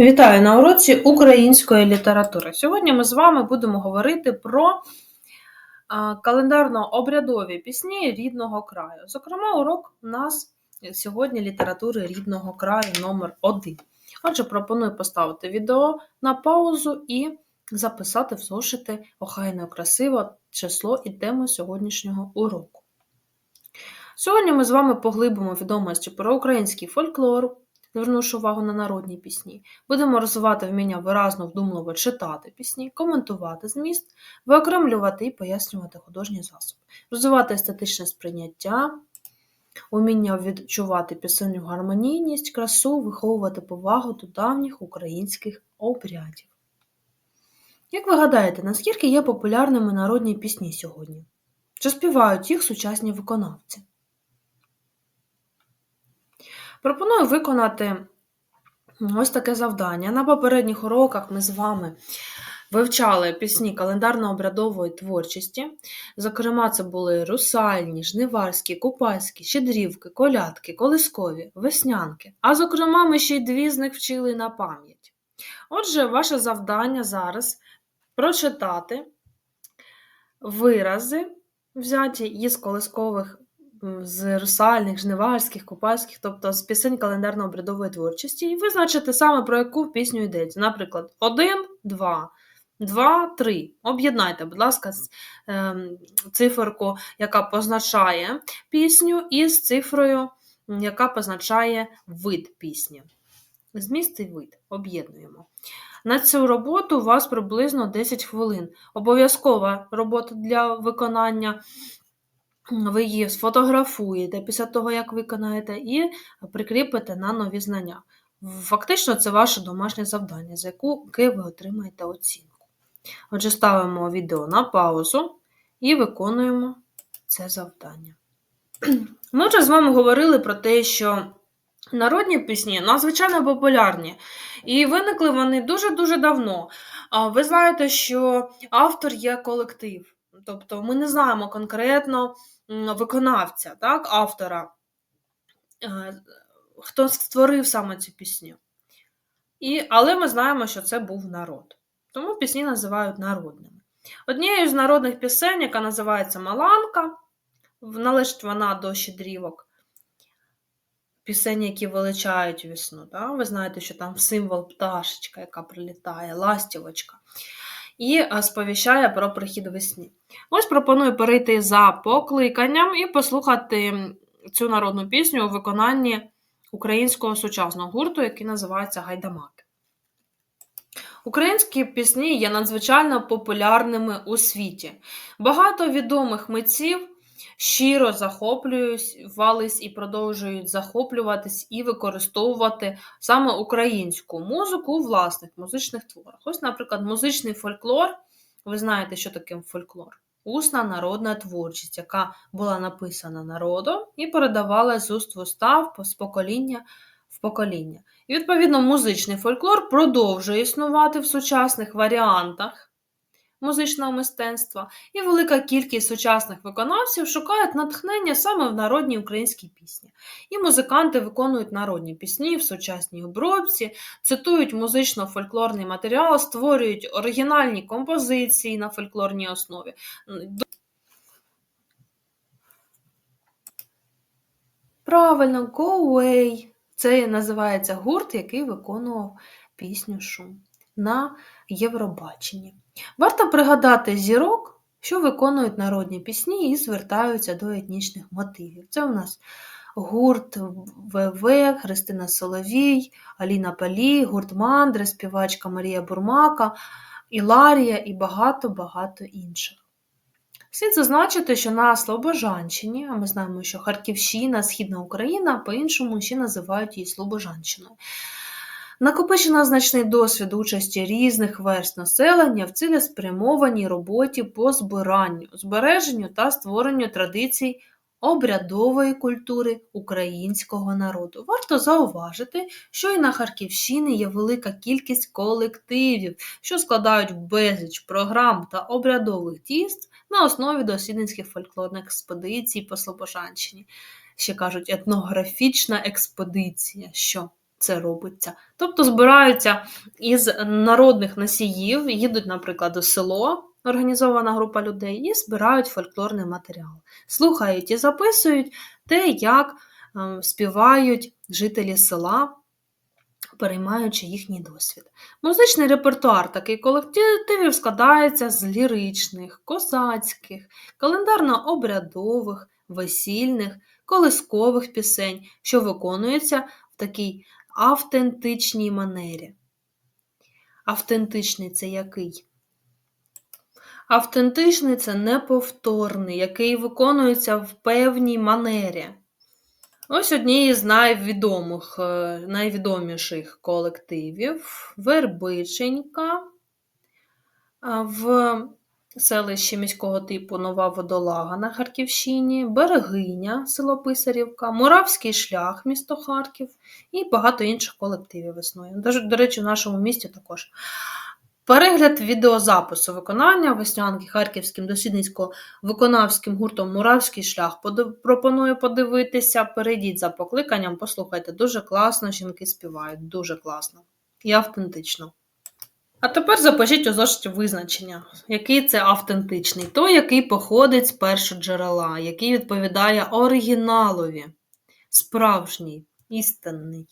Вітаю на уроці української літератури. Сьогодні ми з вами будемо говорити про календарно-обрядові пісні рідного краю. Зокрема, урок у нас сьогодні літератури рідного краю номер 1 Отже, пропоную поставити відео на паузу і записати в зошити охайно красиво число і тему сьогоднішнього уроку. Сьогодні ми з вами поглибимо відомості про український фольклор, звернувши увагу на народні пісні. Будемо розвивати вміння виразно, вдумливо читати пісні, коментувати зміст, виокремлювати і пояснювати художні засоби, розвивати естетичне сприйняття, уміння відчувати пісенню гармонійність, красу, виховувати повагу до давніх українських обрядів. Як ви гадаєте, наскільки є популярними народні пісні сьогодні? Чи співають їх сучасні виконавці? Пропоную виконати ось таке завдання. На попередніх уроках ми з вами вивчали пісні календарно-обрядової творчості. Зокрема, це були русальні, жниварські, купальські, щедрівки, колядки, колискові, веснянки. А зокрема, ми ще й дві з них вчили на пам'ять. Отже, ваше завдання зараз прочитати вирази, взяті із колискових з русальних, жнивальських, купальських, тобто з пісень календарно-обрядової творчості, і визначити саме про яку пісню йдеться. Наприклад, 1, 2, 2, 3. Об'єднайте, будь ласка, ем, циферку, яка позначає пісню, із цифрою, яка позначає вид пісні. Зміст і вид об'єднуємо. На цю роботу у вас приблизно 10 хвилин. Обов'язкова робота для виконання ви її сфотографуєте після того, як виконаєте, і прикріпите на нові знання. Фактично, це ваше домашнє завдання, за яке ви отримаєте оцінку. Отже, ставимо відео на паузу і виконуємо це завдання. Ми вже з вами говорили про те, що народні пісні надзвичайно популярні, і виникли вони дуже-дуже давно. Ви знаєте, що автор є колектив. Тобто ми не знаємо конкретно виконавця, так, автора, е, хто створив саме цю пісню. І, Але ми знаємо, що це був народ. Тому пісні називають народними. Однією з народних пісень, яка називається Маланка, належить вона до щедрівок. Пісень, які величають весну. Так? Ви знаєте, що там символ пташечка, яка прилітає, ластівочка і е, сповіщає про прихід весні. Ось пропоную перейти за покликанням і послухати цю народну пісню у виконанні українського сучасного гурту, який називається Гайдамаки. Українські пісні є надзвичайно популярними у світі. Багато відомих митців щиро захоплювались і продовжують захоплюватись і використовувати саме українську музику у власних музичних творах. Ось, наприклад, музичний фольклор. Ви знаєте, що таке фольклор? Усна народна творчість, яка була написана народом і передавалася з уст в устав з покоління в покоління. І, відповідно, музичний фольклор продовжує існувати в сучасних варіантах музичного мистецтва, і велика кількість сучасних виконавців шукають натхнення саме в народній українській пісні. І музиканти виконують народні пісні в сучасній обробці, цитують музично-фольклорний матеріал, створюють оригінальні композиції на фольклорній основі. Правильно, Go Away. Це називається гурт, який виконував пісню Шум на Євробаченні. Варто пригадати зірок, що виконують народні пісні і звертаються до етнічних мотивів. Це у нас гурт ВВ, Христина Соловій, Аліна Палі, гурт Мандри, співачка Марія Бурмака, Іларія і багато-багато інших. Слід зазначити, що на Слобожанщині, а ми знаємо, що Харківщина, Східна Україна, по-іншому ще називають її Слобожанщиною. Накопичено значний досвід участі різних верст населення в цілеспрямованій роботі по збиранню, збереженню та створенню традицій обрядової культури українського народу. Варто зауважити, що і на Харківщині є велика кількість колективів, що складають безліч програм та обрядових дійств на основі дослідницьких фольклорних експедицій по Слобожанщині. Ще кажуть, етнографічна експедиція. що це робиться. Тобто збираються із народних носіїв, їдуть, наприклад, у село, організована група людей, і збирають фольклорний матеріал. Слухають і записують те, як е, співають жителі села, переймаючи їхній досвід. Музичний репертуар такий колективів складається з ліричних, козацьких, календарно-обрядових, весільних, колискових пісень, що виконуються в такій автентичній манері. Автентичний це який? Автентичний це неповторний, який виконується в певній манері. Ось однієї з найвідомих, е, найвідоміших колективів Вербиченька в селищі міського типу Нова Водолага на Харківщині, Берегиня, село Писарівка, Муравський шлях, місто Харків і багато інших колективів існує. До речі, в нашому місті також. Перегляд відеозапису виконання веснянки Харківським дослідницько-виконавським гуртом Муравський шлях пропоную подивитися. Перейдіть за покликанням, послухайте. Дуже класно жінки співають, дуже класно і автентично. А тепер запишіть у зошиті визначення, який це автентичний, той, який походить з першоджерела, який відповідає оригіналові, справжній, істинний.